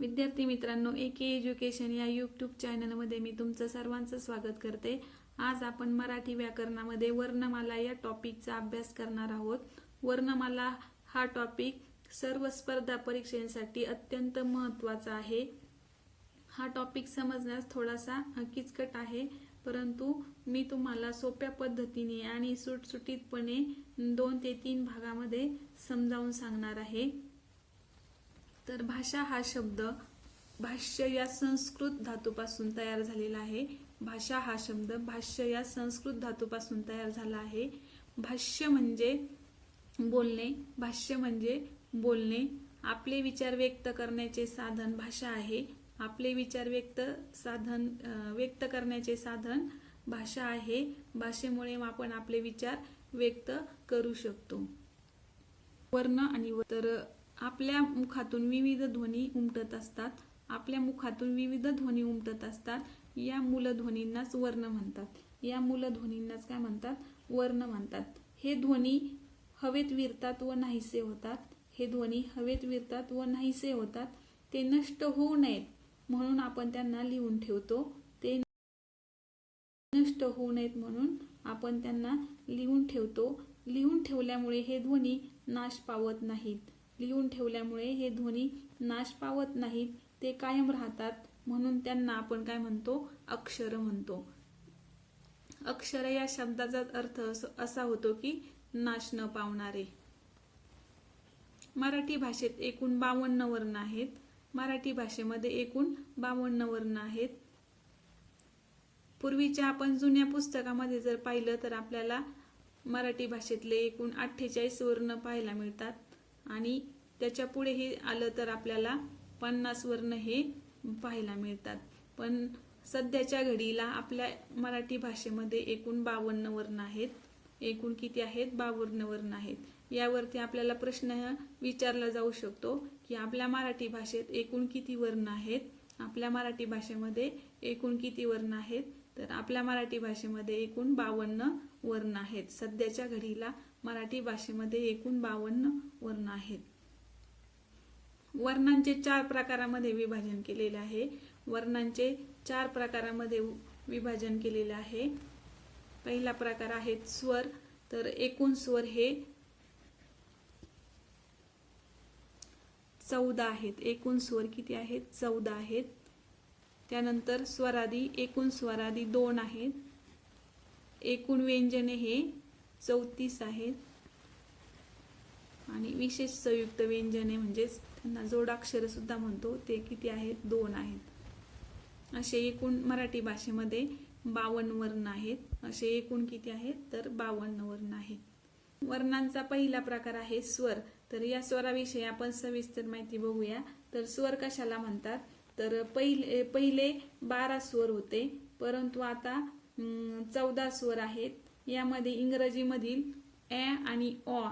विद्यार्थी मित्रांनो ए के एज्युकेशन या यूट्यूब चॅनलमध्ये मी तुमचं सर्वांचं स्वागत करते. आज आपण मराठी व्याकरणामध्ये वर्णमाला या टॉपिकचा अभ्यास करणार आहोत. वर्णमाला हा टॉपिक सर्व स्पर्धा परीक्षेसाठी अत्यंत महत्त्वाचा आहे. हा टॉपिक समजण्यास थोडासा किचकट आहे परंतु मी तुम्हाला सोप्या पद्धतीने आणि सुटसुटीतपणे दोन ते तीन भागामध्ये समजावून सांगणार आहे. तर भाषा हा शब्द भाष्य या संस्कृत धातूपासून तयार झालेला आहे. भाषा हा शब्द भाष्य या संस्कृत धातूपासून तयार झाला आहे. भाष्य म्हणजे बोलणे भाष्य म्हणजे बोलणे. आपले विचार व्यक्त करण्याचे साधन भाषा आहे. आपले विचार व्यक्त साधन व्यक्त करण्याचे साधन भाषा आहे. भाषेमुळे आपण आपले विचार व्यक्त करू शकतो. वर्ण आणि तर आपल्या मुखातून विविध ध्वनी उमटत असतात. आपल्या मुखातून विविध ध्वनी उमटत असतात. या मूलध्वनींनाच वर्ण म्हणतात. या मूलध्वनींनाच काय म्हणतात? वर्ण म्हणतात. हे ध्वनी हवेत विरतात व नाहीसे होतात. हे ध्वनी हवेत विरतात व नाहीसे होतात. ते नष्ट होऊ नयेत म्हणून आपण त्यांना लिहून ठेवतो. ते नष्ट होऊ नयेत म्हणून आपण त्यांना लिहून ठेवतो. लिहून ठेवल्यामुळे हे ध्वनी नाश पावत नाहीत. लिहून ठेवल्यामुळे हे ध्वनी नाश पावत नाहीत ते कायम राहतात. म्हणून त्यांना आपण काय म्हणतो? अक्षर म्हणतो. अक्षर या शब्दाचा अर्थ असा होतो की नाश न पावणारे. मराठी भाषेत एकूण बावन्न वर्ण आहेत. मराठी भाषेमध्ये एकूण बावन्न वर्ण आहेत. पूर्वीच्या आपण जुन्या पुस्तकामध्ये जर पाहिलं तर आपल्याला मराठी भाषेतले एकूण अठ्ठेचाळीस वर्ण पाहायला मिळतात. आणि त्याच्या पुढे हे आलं तर आपल्याला पन्नास वर्ण हे पाहायला मिळतात. पण सध्याच्या घडीला आपल्या मराठी भाषेमध्ये एकूण बावन्न वर्ण आहेत. एकूण किती आहेत? बावन्न वर्ण आहेत. यावरती आपल्याला प्रश्न विचारला जाऊ शकतो की आपल्या मराठी भाषेत एकूण किती वर्ण आहेत? आपल्या मराठी भाषेमध्ये एकूण किती वर्ण आहेत? तर आपल्या मराठी भाषेमध्ये एकूण बावन्न वर्ण आहेत. सध्याच्या घडीला मराठी भाषेमध्ये एकूण बावन्न वर्ण आहेत. वर्णांचे चार प्रकारामध्ये विभाजन केलेले आहे. वर्णांचे चार प्रकारामध्ये विभाजन केलेले आहे. पहिला प्रकार आहे स्वर तर एकूण स्वर हे चौदा आहेत. एकूण स्वर किती आहेत? चौदा आहेत. त्यानंतर स्वरादी एकूण स्वरादी दोन आहेत. एकूण व्यंजने हे चौतीस आहेत. आणि विशेष संयुक्त व्यंजने म्हणजेच त्यांना जोडाक्षर सुद्धा म्हणतो. ते किती आहेत? दोन आहेत. असे एकूण मराठी भाषेमध्ये बावन्न वर्ण आहेत. असे एकूण किती आहेत? तर बावन्न वर्ण आहेत. वर्णांचा पहिला प्रकार आहे स्वर. तर या स्वराविषयी आपण सविस्तर माहिती बघूया. तर स्वर कशाला म्हणतात? तर पहिले पहिले बारा स्वर होते. परंतु आता चौदा स्वर आहेत. यामध्ये इंग्रजीमधील ए आणि ऑ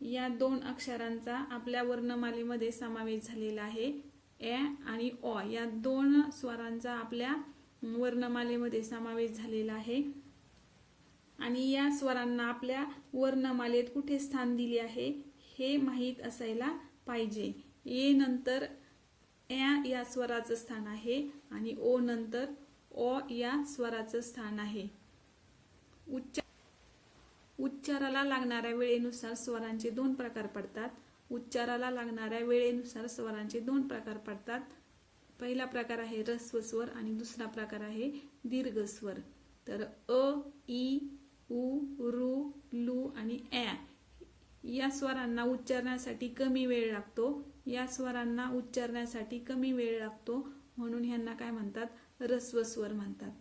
या दोन अक्षरांचा आपल्या वर्णमालेमध्ये समावेश झालेला आहे. ए आणि ऑ या दोन स्वरांचा आपल्या वर्णमालेमध्ये समावेश झालेला आहे. आणि या स्वरांना आपल्या वर्णमालेत कुठे स्थान दिले आहे हे माहीत असायला पाहिजे. ए नंतर या या स्वराचं स्थान आहे आणि ओ नंतर ओ या स्वराचं स्थान आहे. उच्च उच्चाराला लागणाऱ्या वेळेनुसार स्वरांचे दोन प्रकार पडतात. उच्चाराला लागणाऱ्या वेळेनुसार स्वरांचे दोन प्रकार पडतात. पहिला प्रकार आहे रस्व स्वर आणि दुसरा प्रकार आहे दीर्घ स्वर तर अ ई उ रु लू आणि ॲ या स्वरांना उच्चारण्यासाठी कमी वेळ लागतो. या स्वरांना उच्चारण्यासाठी कमी वेळ लागतो. म्हणून ह्यांना काय म्हणतात? रस्व स्वर म्हणतात.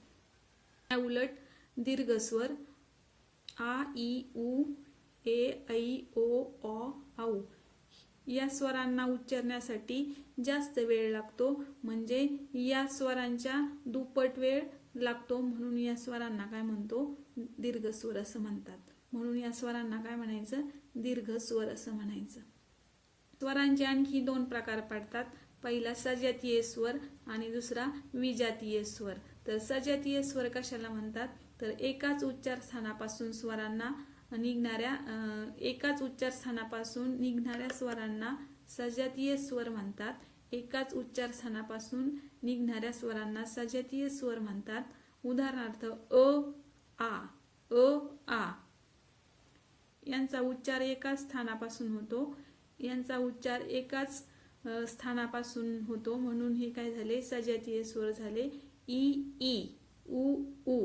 उलट दीर्घ स्वर आ ई उ ए ऐ ओ ऑ औ या स्वरांना उच्चारण्यासाठी जास्त वेळ लागतो. म्हणजे या स्वरांच्या दुप्पट वेळ लागतो म्हणून या स्वरांना काय म्हणतो? दीर्घ स्वर असं म्हणतात. म्हणून या स्वरांना काय म्हणायचं? दीर्घ स्वर असं म्हणायचं. स्वरांचे आणखी दोन प्रकार पडतात. पहिला सजातीय स्वर आणि दुसरा विजातीय स्वर. तर सजातीय स्वर कशाला म्हणतात? तर एकाच उच्चारस्थानापासून स्वरांना निघणाऱ्या एकाच उच्चारस्थानापासून निघणाऱ्या स्वरांना सजातीय स्वर म्हणतात. एकाच उच्चारस्थानापासून निघणाऱ्या स्वरांना सजातीय स्वर म्हणतात. उदाहरणार्थ अ आ अ आ. यांचा उच्चार एकाच स्थानापासून होतो. यांचा उच्चार एकाच स्थानापासून होतो. म्हणून हे काय झाले? सजातीय स्वर झाले. ई ई उ उ.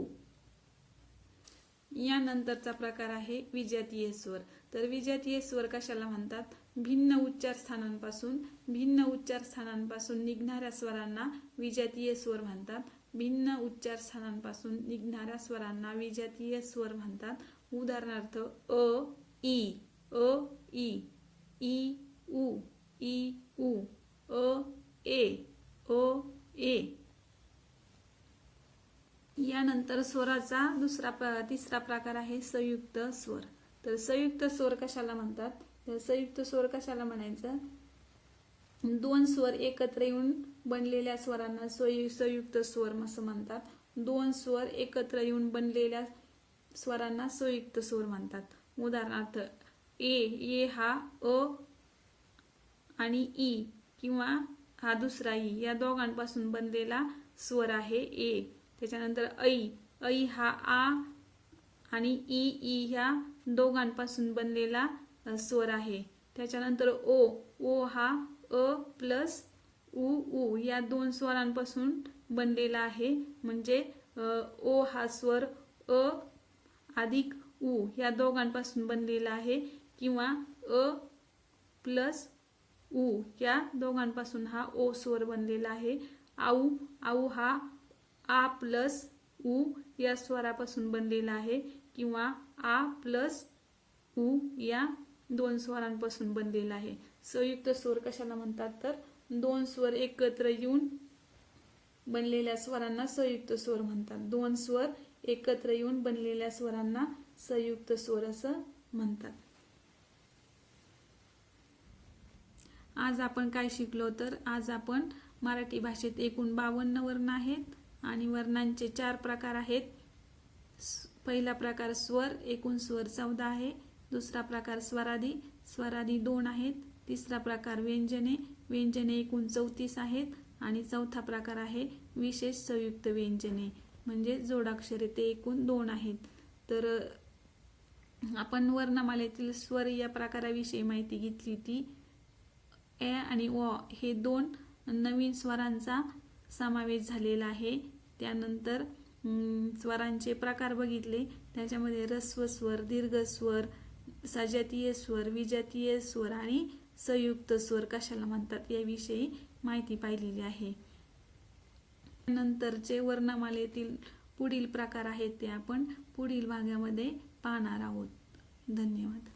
यानंतरचा प्रकार आहे विजातीय स्वर तर विजातीय स्वर कशाला म्हणतात? भिन्न उच्चार स्थानांपासून भिन्न उच्चार स्थानांपासून निघणाऱ्या स्वरांना विजातीय स्वर म्हणतात. भिन्न उच्चार स्थानांपासून निघणाऱ्या स्वरांना विजातीय स्वर म्हणतात. उदाहरणार्थ अ ई अ ई ई उ ई उ अ ए अ ए. यानंतर स्वराचा दुसरा प्र- तिसरा प्रकार आहे संयुक्त स्वर. तर संयुक्त स्वर कशाला म्हणतात? तर संयुक्त स्वर कशाला म्हणायचं? दोन स्वर एकत्र येऊन बनलेल्या स्वरांना संयुक्त स्वर असं म्हणतात. दोन स्वर एकत्र येऊन बनलेल्या स्वरांना संयुक्त स्वर म्हणतात. उदाहरणार्थ ए ए हा अ आणि ई किंवा हा दुसरा ई. या दोघांपासून बनलेला स्वर आहे ए. त्याच्यानंतर ऐ ऐ हा आ आणि ई ई ह्या दोघांपासून बनलेला स्वर आहे. त्याच्यानंतर ओ ओ हा अ प्लस उ उ या दोन स्वरांपासून बनलेला आहे. म्हणजे ओ हा स्वर अ अधिक उ या दोघांपासून बनलेला आहे. किंवा अ प्लस उ या दोघांपासून हा ओ स्वर बनलेला आहे. आऊ आऊ हा आ प्लस उ या स्वरापासून बनलेला आहे किंवा आ प्लस उ या दोन स्वरांपासून बनलेला आहे. संयुक्त स्वर कशाला म्हणतात तर? दोन स्वर एकत्र येऊन बनलेल्या स्वरांना संयुक्त स्वर म्हणतात. दोन स्वर एकत्र येऊन बनलेल्या स्वरांना संयुक्त स्वर असं म्हणतात. आज आपण काय शिकलो तर? आज आपण मराठी भाषेत एकूण बावन्न वर्ण आहेत. आणि वर्णांचे चार प्रकार आहेत. पहिला प्रकार स्वर एकूण स्वर चौदा आहे. दुसरा प्रकार स्वरादी स्वरादी दोन आहेत. तिसरा प्रकार व्यंजने व्यंजने एकूण चौतीस आहेत. आणि चौथा प्रकार आहे विशेष संयुक्त व्यंजने म्हणजे जोडाक्षरे ते एकूण दोन आहेत. तर आपण वर्णमालेतील स्वर या प्रकाराविषयी माहिती घेतली ती ए आणि व हे दोन नवीन स्वरांचा समावेश झालेला आहे. त्यानंतर स्वरांचे प्रकार बघितले. त्याच्यामध्ये ऱ्हस्व स्वर दीर्घ स्वर सजातीय स्वर विजातीय स्वर आणि संयुक्त स्वर कशाला म्हणतात याविषयी माहिती पाहिलेली आहे. नंतरचे वर्णमालेतील पुढील प्रकार आहेत ते आपण पुढील भागामध्ये पाहणार आहोत. धन्यवाद.